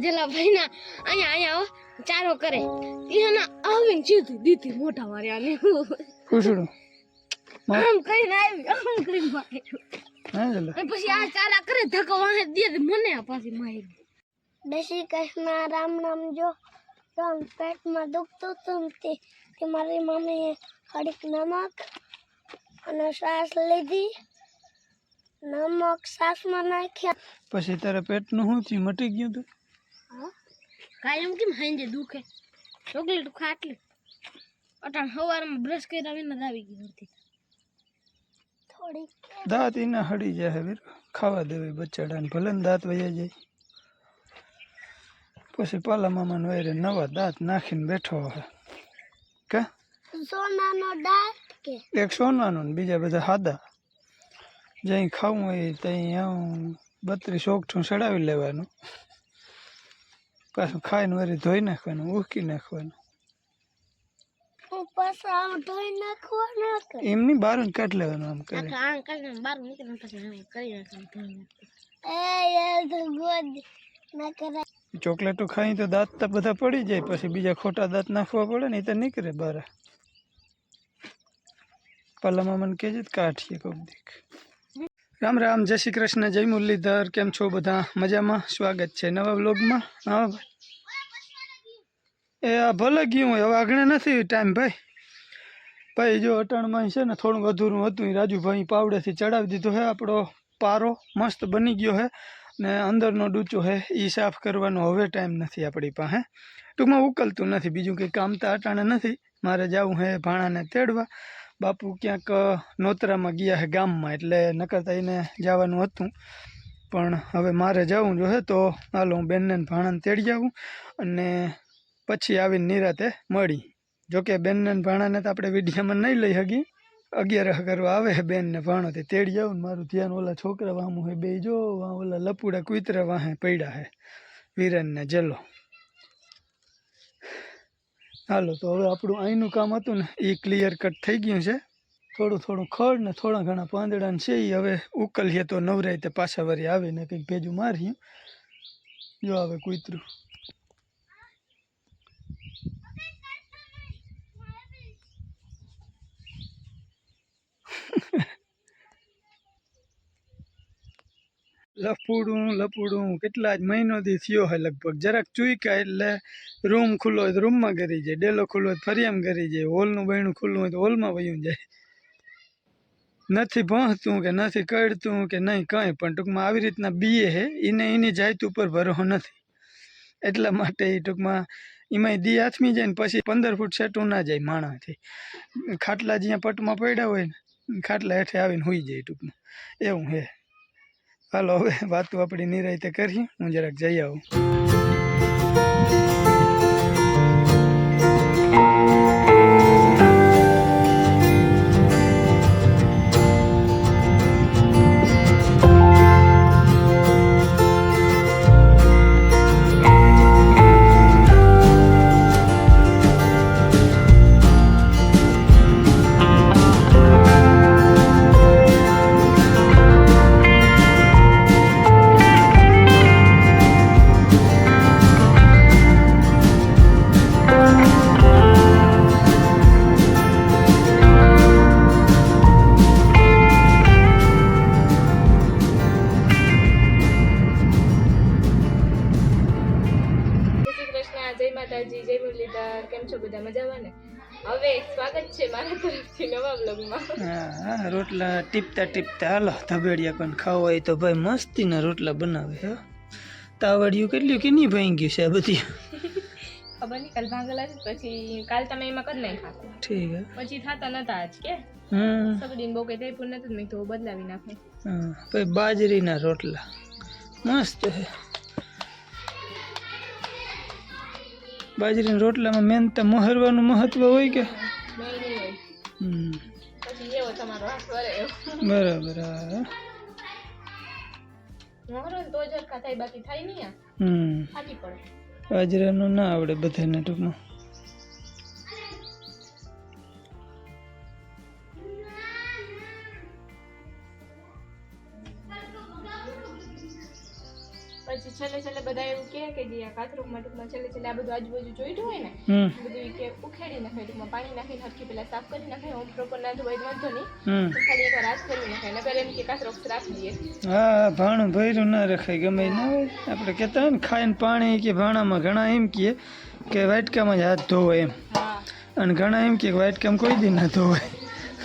તજેલા ભાઈ ના અહીંયા અહીંયા ચારો કરે. એના આવીને સીધું દીધી મોટા વાળાને પૂછડું આમ કરીને આવી આમ કરીને અને પછી આ ચારા કરે ધક્કો વાહે દે મને આ પાછી મારી શ્રી કૃષ્ણ રામ નામ જો રામ પેટમાં દુખતું હતું તે તે મારી મમ્મીએ કડીક નમક અને શ્વાસ લીધી. નમક શ્વાસમાં નાખ્યા. પછી તારા પેટનું શું થયું? મટી ગયું તું? કાયમ કેમ હાંજે દુખે? ચોકલેટ ખાટલી. અટાણ સવારમાં બ્રશ કર્યા વિના જ આવી ગઈ હતી. થોડીક. દાંત એના હળી જાય વીર. ખાવા દેવી બચ્ચાડાને ભલે ને દાંત વયા જાય. પછી પાલા મામાને વાયરે નવા દાંત નાખીને બેઠો હે. કે? સોનાનો દાંત કે? એક સોનાનું ને બીજા બધા સાદા જ્યાં ખાવું હોય ત્યાં આમ બત્રીસ ઓગઠું ચડાવી લેવાનું. પાછું ખાઈને વળી ધોઈ નાખવાનું ઉકી નાખવાનું. હું પાછા આમ ધોઈ નાખવો ના કે એમની બાર કાઢી લેવાનું આમ કરી. આખા આમ કરીને બહાર નીકળીને પછી અમે કરી નાખવાનું ધોઈ નાખવાનું. એ યાર તો ગોદ ના કરાય ચોકલેટો ખાઈ તો દાંત તો બધા પડી જાય પછી બીજા ખોટા દાંત નાખવા પડે ને એ તો નીકળે બહાર પલ્લામાં મને કહેજે કાઢીએ કોક દીક. રામ રામ, જય શ્રી કૃષ્ણ, જય મુરલીધર, કેમ છો બધા? મજામાં? સ્વાગત છે નવા બ્લોગમાં હા ભાઈ. એ ભલે ગયું એ આગળ નથી ટાઈમ ભાઈ. ભાઈ, જો અટાણમાં છે ને, થોડુંક અધૂરું હતું, ઈ રાજુભાઈ પાવડેથી ચડાવી દીધો હે, આપણો પારો મસ્ત બની ગયો હે, ને અંદરનો ડૂચો હે એ સાફ કરવાનો હવે ટાઈમ નથી આપણી પાસે. ટૂંકમાં ઉકલતું નથી, બીજું કંઈ કામ તો અટાણે નથી. મારે જવું હે ભાણાને તેડવા. બાપુ ક્યાંક નોતરામાં ગયા હે ગામમાં, એટલે નકરતા એને જવાનું હતું. પણ હવે મારે જવું જો હે તો હાલો હું બેનને ભાણાને તેડી આવું અને પછી આવીને નિરાતે મળી. જોકે બેનને ભાણાને તો આપણે વિડીયામાં નહીં લઈ શકીએ અગિયાર કરવા આવે બેન ને ભાણો તે તેડી આવું મારું ધ્યાન ઓલા છોકરા વામું હે બે જો ઓલા લપુડા કુતરા વાહે પડ્યા હે. વીરન ને જલો. હાલો, તો હવે આપણું અહીંનું કામ હતું ને એ ક્લિયર કટ થઈ ગયું છે. થોડું થોડું ખડ ને થોડા ઘણા પાંદડા ને છે એ હવે ઉકલીએ તો નવરાય તે પાછા વળી આવીને કંઈક ભેજું માર્યું જો આવે કૂતરું. લફુડું લપુડું કેટલા જ મહિનોથી થયો હોય લગભગ. જરાક ચૂઈકા એટલે રૂમ ખુલ્લો હોય તો રૂમમાં કરી જાય. ડેલો ખુલ્લો હોય ફરી ફરિયામાં કરી જાય. હોલનું બહેણું ખુલ્લું હોય તો હોલમાં વયું જાય. નથી ભણતું કે નથી કડતું કે નહીં કંઈ, પણ ટૂંકમાં આવી રીતના બીએ હે. એને એની જાત ઉપર ભરોસો નથી. એટલા માટે એ ટૂંકમાં એમાંય દી હાથમી જાય ને પછી પંદર ફૂટ સેટું ના જાય માણાથી. ખાટલા જ્યાં પટમાં પડ્યા હોય ને, ખાટલા હેઠે આવીને હોઈ જાય ટૂંકમાં. એવું હે. હાલો હવે વાતો આપણી નિરાયતે કરીએ. હું જરાક જઈ આવું. માતાજી જય મુરલીધર કેમ છો બધા? મજામાં ને? હવે સ્વાગત છે મારા તરફથી નવા બ્લોગમાં હા રોટલા ટીપતા ટીપતા. હાલો ધબેડિયા પણ ખાવ હોય તો ભાઈ મસ્તીના રોટલા બનાવે હો. તાવડિયું કેટલું કે નહીં ભાઈ ગયું છે આ બધી? ખબર નહીં કાલ ભાગેલા છે પછી કાલ તમે એમાં કરી નાખ્યા ઠીક હે. પછી થતા નતા આજ કે? હમ. સબડીને બહુ થઈ પણ નથી મેં તો બદલાવી નાખું. હા પછી બાજરીના રોટલા. મસ્ત છે. બાજરીના રોટલામાં મેન તો મહરવાનું મહત્વ હોય કે? બરાબર બાજરાનું ના આવડે બધાને ટૂંકમાં. છેલ્લે છેલ્લે બધા એવું કહે કે જે આ કાથરોગમાં ટૂંકમાં છેલ્લે છેલ્લે આ બધું આજુબાજુ જોઈતું હોય ને બધું કે ઉખેડી નાખે ટૂંકમાં પાણી નાખીને હરખી પેલા સાફ કરી નાખે ઓમ પ્રોપર ના ધોવાય વાંધો નહીં. ખાલી એકવાર હાથ કરી નાખે નકર એમ કે કાથરો રાખી દઈએ. હા ભાણું ભર્યું ના રખાય ગમે ના હોય. આપણે કહેતા હોય ને ખાઈને પાણી કે ભાણામાં ઘણા એમ કહે કે વાટકામાં જ હાથ ધોવાય એમ. અને ઘણા એમ કે વાટકામાં કોઈ દી ના ધોવાય.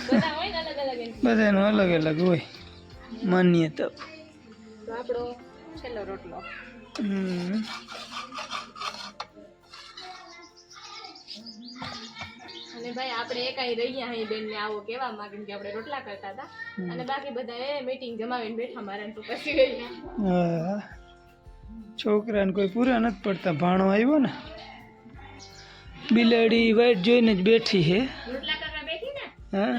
બધા અલગ અલગ બધાનું અલગ અલગ હોય. માન્યતા તો આપણો છેલ્લો રોટલો. અને ભાઈ આપણે એકાઈ રહ્યા અહીં બેન ને આવો કેવામાં કેમ કે આપણે રોટલા કરતા હતા. અને બાકી બધા એ મીટિંગ જમાવીને બેઠા મારા તો પછી ગયા છોકરાને કોઈ પૂરા નથી પડતા ભાણો આવ્યો ને. બિલાડી વાઈટ જોઈને જ બેઠી છે. રોટલા કરવા બેઠી ને? હા.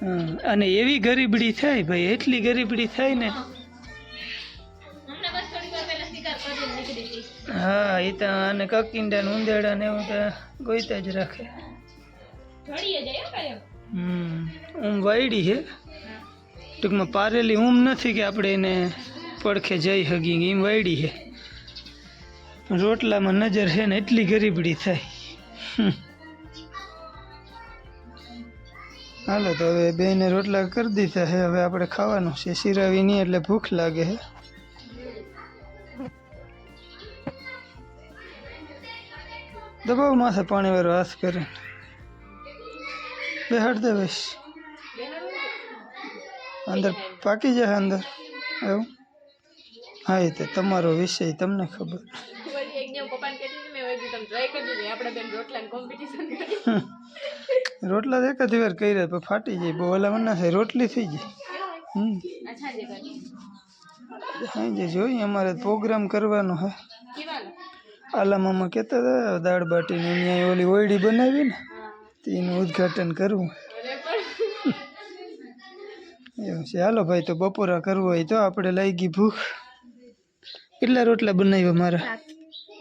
હા. અને એવી ગરીબડી થાય ભાઈ એટલી ગરીબડી થાય ને. હા એ તો અને કકિંડા ને ઉંદેડા ને એવું તો ગોઈતા જ રાખે. હમ ઊંઘ વાયડી છે ટૂંકમાં પારેલી ઊંઘ નથી કે આપણે એને પડખે જઈ હગી એમ વાયડી છે રોટલામાં નજર છે ને એટલી ગરીબડી થાય. હાલો તો હવે બેને રોટલા કરી દીધા છે હવે આપણે ખાવાનું છે. સિરાવી નહીં એટલે ભૂખ લાગે છે દબાવ માથે પાણી વાળો હાથ કરે. બેહાડ દે બસ. અંદર પાકી જાય અંદર. એવું? હા એ તો તમારો વિષય તમને ખબર. રોટલા એક જ વાર કર્યા પણ ફાટી જાય. બહુ ઓલા ના થાય રોટલી થઈ જાય. હમ. હા જે જોઈએ અમારે પ્રોગ્રામ કરવાનો હે. આલા મામા કહેતા હતા દાળ બાટીની અહીંયા ઓલી ઓયડી બનાવી ને એનું ઉદ્ઘાટન કરવું. એવું છે. હાલો ભાઈ તો બપોરા કરવું હોય તો આપણે લાગી ભૂખ. કેટલા રોટલા બનાવ્યા મારા?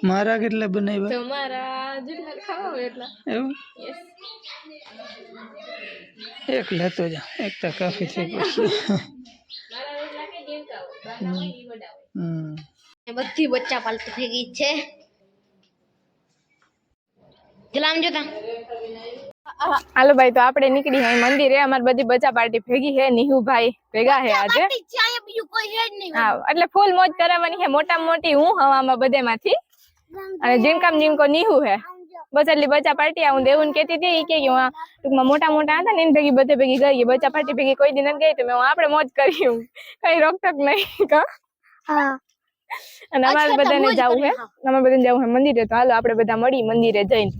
મારા કેટલા બનાવ્યા? તમારા જેટલા ખાવા એટલા. એવું? એક લેતો જા. એક તો કાફી છે પછી. બધી બચ્ચા પાલતી થઈ ગઈ છે. જલામ જોતા હાલો ભાઈ તો આપણે નીકળી હે મંદિરે અમાર બધી બચા પાર્ટી ભેગી હે. નિહુ ભાઈ ભેગા હે આજે. હા એટલે ફૂલ મોજ કરાવવાની હે. મોટા મોટી હું હવામાં બધેમાંથી. અને જીમકામ જીમકો નિહુ હે. બસ એટલી બચા પાર્ટી હું દેવું કેતી હતી. કે હું ટૂંકમાં મોટા મોટા હતા ને એની ભેગી બધે ભેગી ગઈ બચા પાર્ટી ભેગી કોઈ દિન ગઈ તો મેં આપણે મોજ કરી કઈ રોકટોક નહીં કા. અને અમારે બધાને જવું હે. અમારે બધાને જવું હે મંદિરે. તો હાલો આપણે બધા મળી મંદિરે જઈને.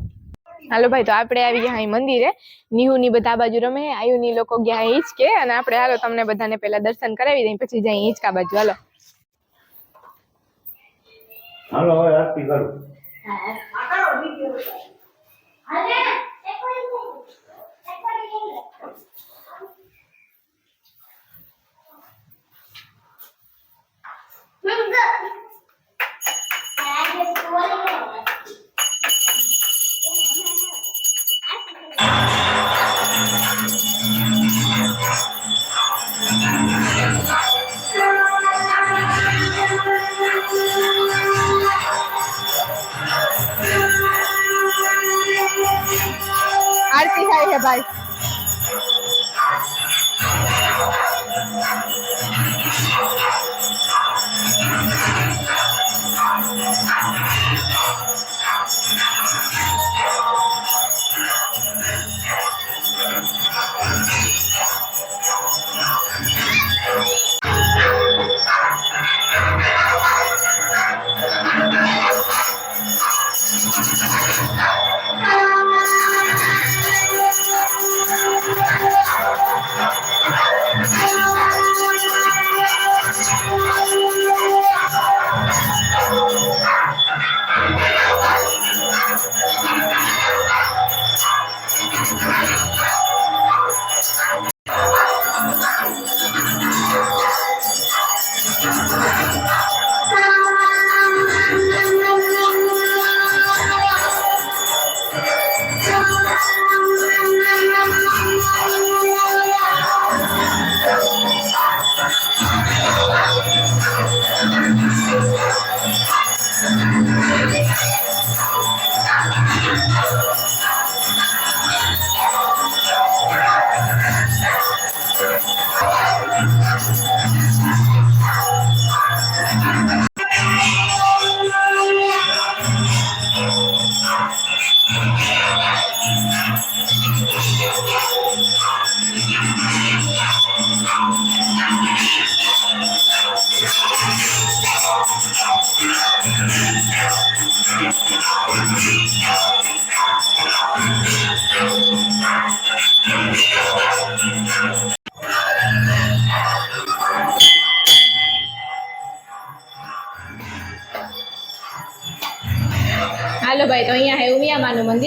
હાલો ભાઈ તો આપણે આવી ગયા અહીં મંદિરે. નિહુ ની બધા બાજુ રમે આયુ ની લોકો ગયા હિંચકે અને આપણે હાલો તમને બધાને પહેલા દર્શન કરાવી દઈએ પછી જઈએ હિંચકા બાજુ. હાલો. હાલો આરતી કરું. આરતી થાય છે ભાઈ Yeah.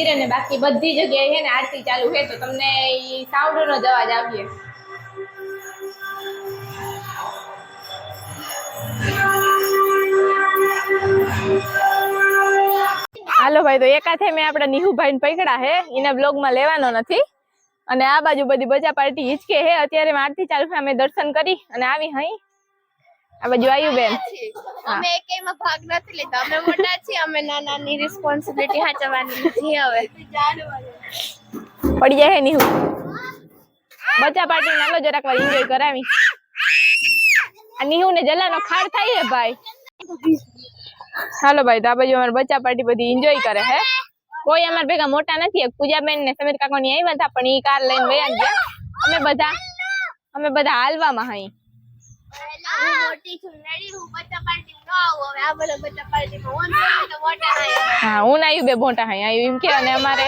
મંદિર અને બાકી બધી જગ્યાએ છે ને આરતી ચાલુ છે, તો તમને એ સાવડોનો જ અવાજ આવીએ હાલો ભાઈ, તો એકાથે મેં આપણા નિહુભાઈ પકડા હે એને બ્લોગમાં લેવાનો નથી. અને આ બાજુ બધી બજા પાર્ટી હિચકે હે અત્યારે આરતી ચાલુ અમે દર્શન કરી અને આવી હઈ. આ બાજુ આવ્યું બેન. અમે એકેયમાં ભાગ નથી લીધો. અમે મોટા છીએ અમે નાનાની રિસ્પોન્સિબિલિટી હાચવવાની નથી હવે. પડી જાય હે નિહુ બચા પાર્ટી નાલો જરાક વાર એન્જોય કરાવી. આ નિહુ ને જલાનો ખાડ થાય હે ભાઈ. હાલો ભાઈ તો આ બાજુ અમારે બચ્ચા પાર્ટી બધી એન્જોય કરે હે. કોઈ અમાર ભેગા મોટા નથી પૂજાબેન ને સમીર કાકો ની આવ્યા હતા પણ ઈ કાર લઈને વયા ગયા. અમે બધા અમે બધા હાલવામાં હઈ. હું મોટી છું નડી હું બચ્ચા પાર્ટી ન આવું હવે આ બધા બચ્ચા પાર્ટી માં હું નથી તો મોટા ના હા હું ના આવ્યું બે મોટા હઈ આવ્યું એમ કે અને અમારે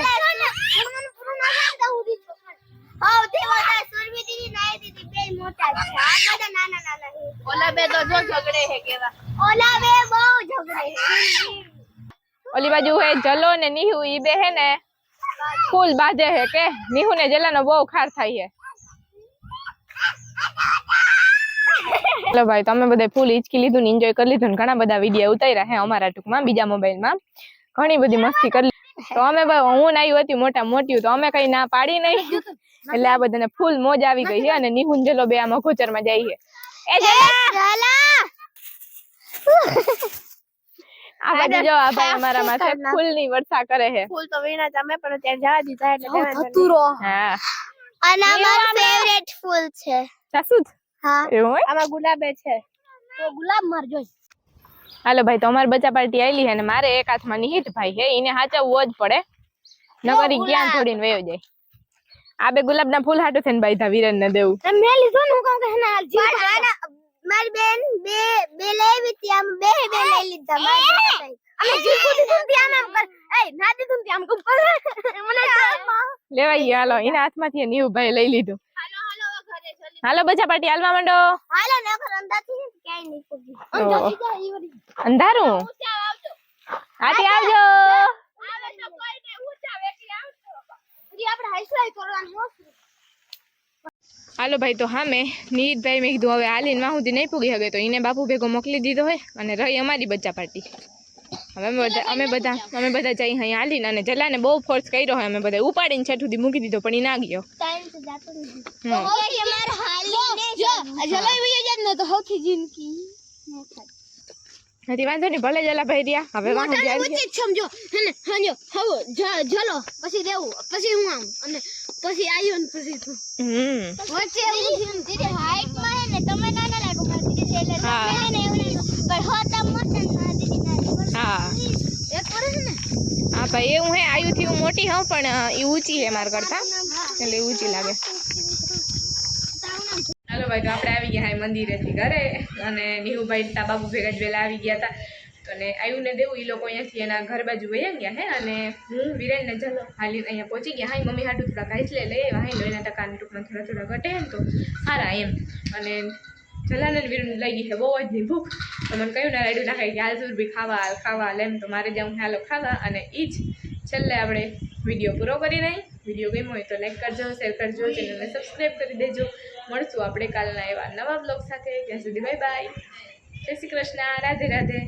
સૌથી મોટા સુરભી દીદી નાઈ દીદી બે મોટા છે આ બધા નાના નાના છે ઓલા બે તો જો ઝઘડે છે કેવા ઓલા બે બહુ ઝઘડે છે ઓલી બાજુ હે જલો ને નિહુ ઈ બે હે ને ફૂલ બાંધે હે કે નિહુ ને જલાનો બહુ ખાર થાય છે હેલો ભાઈ તમે બધા ફૂલ હિચકી લીધું ને એન્જોય કરી લીધું ને ઘણા બધા વીડિયો ઉતાર્યા હે અમારા ટૂંકમાં બીજા મોબાઈલમાં ઘણી બધી મસ્તી કરી તો અમે ભાઈ હું નાઈ હતી મોટા મોટી તો અમે કઈ ના પાડી નહીં. એટલે આ બધાને ફૂલ મોજ આવી ગઈ છે અને નિહુન જલો બે આમાં ગોચરમાં જઈએ એ જલા! આ બાજુ જો આ ભાઈ અમારા માથે ફૂલની વર્ષા કરે છે ફૂલ તો વીણા તમે પણ ત્યાં જવા દીધા એટલે હા. અને અમારું ફેવરેટ ફૂલ છે. સાસુ હા. એવું હોય આમાં ગુલાબે છે. તો ગુલાબ માર જોઈ. હાલો ભાઈ તો અમાર બચ્ચા પાર્ટી આવેલી હે ને મારે એક હાથમાં નિહિત ભાઈ હે એને હાચવવો જ પડે. નકરી જ્ઞાન છોડીને વયો જાય. આ બે ગુલાબના ફૂલ હાટું થઈને ભાઈ ધા ને દેવું. મેં લીધો ને હું કહું કે ના જીવ મારી બેન બે બે લેવી હતી આમ બે બે લઈ લીધા મારી અમે જીકુ દીધું ત્યાં આમ કર એ ના દીધું ત્યાં આમ કર મને લેવાઈ હાલો એના હાથમાંથી નીવ ભાઈ લઈ લીધું હાલો હાલો ઘરે જલ્દી હાલો બજા પાટી હાલવા માંડો. હાલો નકર અંધાથી ક્યાંય નહીં પૂગી. વળી? અંધારું? ઊંચા આવજો. આવે તો કોઈ ને ઊંચા વેકી આવજો. પછી આપણે હાઈસલાઈ કરવાનું મોસ્ટ હાલો ભાઈ તો હા મેં નીરભાઈ મેં કીધું હવે હાલીને માં સુધી નહીં પૂગી શકે તો એને બાપુ ભેગો મોકલી દીધો હોય અને રહી અમારી બચ્ચા પાર્ટી. હવે અમે બધા અમે બધા અમે બધા જઈ અહીં હાલીને અને જલાને બહુ ફોર્સ કર્યો હોય અમે બધા ઉપાડીને છઠ સુધી મૂકી દીધો પણ એ ના ગયો. ટાઈમ તો જાતો નથી. વાંધો નહીં ભલે જલા ભાઈ રહ્યા. હવે. ઉચિત સમજો. હેને સમજો હવે જલો. પછી દેવું પછી હું આમ. અને પછી આવ્યો ને પછી તું. હમ. વચ્ચે હાઈટમાં હે ને તમે નાના લાગો મારી દીદી છે એટલે હા. તમે ને એવું લાગો પણ હો તમ મોટા ને મારી દીદી નાની હા. એક વર્ષ ને હા, ભાઈ, એવું હે હું મોટી હોઉં પણ એ ઊંચી હે મારા કરતા. એટલે ઊંચી લાગે. હાલો ભાઈ, તો આપણે આવી ગયા હાય મંદિરેથી ઘરે. અને નીહુભાઈ તા બાબુ ભેગા જ વહેલા આવી ગયા હતા તો ને આવ્યું ને દેવું એ લોકો અહીંયાથી એના ઘર બાજુ વહી ગયા હે. અને હું, વિરેન ને ચલો હાલી અહીંયા પહોંચી ગયા. હાય, મમ્મી હાટું થોડા કાંઈ લઈ આવ્યા હા. લોહીના ટકાને ટૂંકમાં થોડા થોડા ઘટે એમ તો. સારા એમ. અને જલાને વીર લઈ ગઈ છે બહુ જ નહીં ભૂખ તો મને કહ્યું ને રાયડું નાખે કે હાલ બી ખાવા હાલ ખાવા હાલ એમ તો મારે જાઉં હાલો ખાવા અને એ જ છેલ્લે આપણે વીડિયો પૂરો કરી રહી વીડિયો ગમ્યો હોય તો લાઈક કરજો શેર કરજો ચેનલને સબસ્ક્રાઈબ કરી દેજો મળશું આપણે કાલના એવા નવા બ્લોગ સાથે ત્યાં સુધી બાય બાય જય શ્રી કૃષ્ણ રાધે રાધે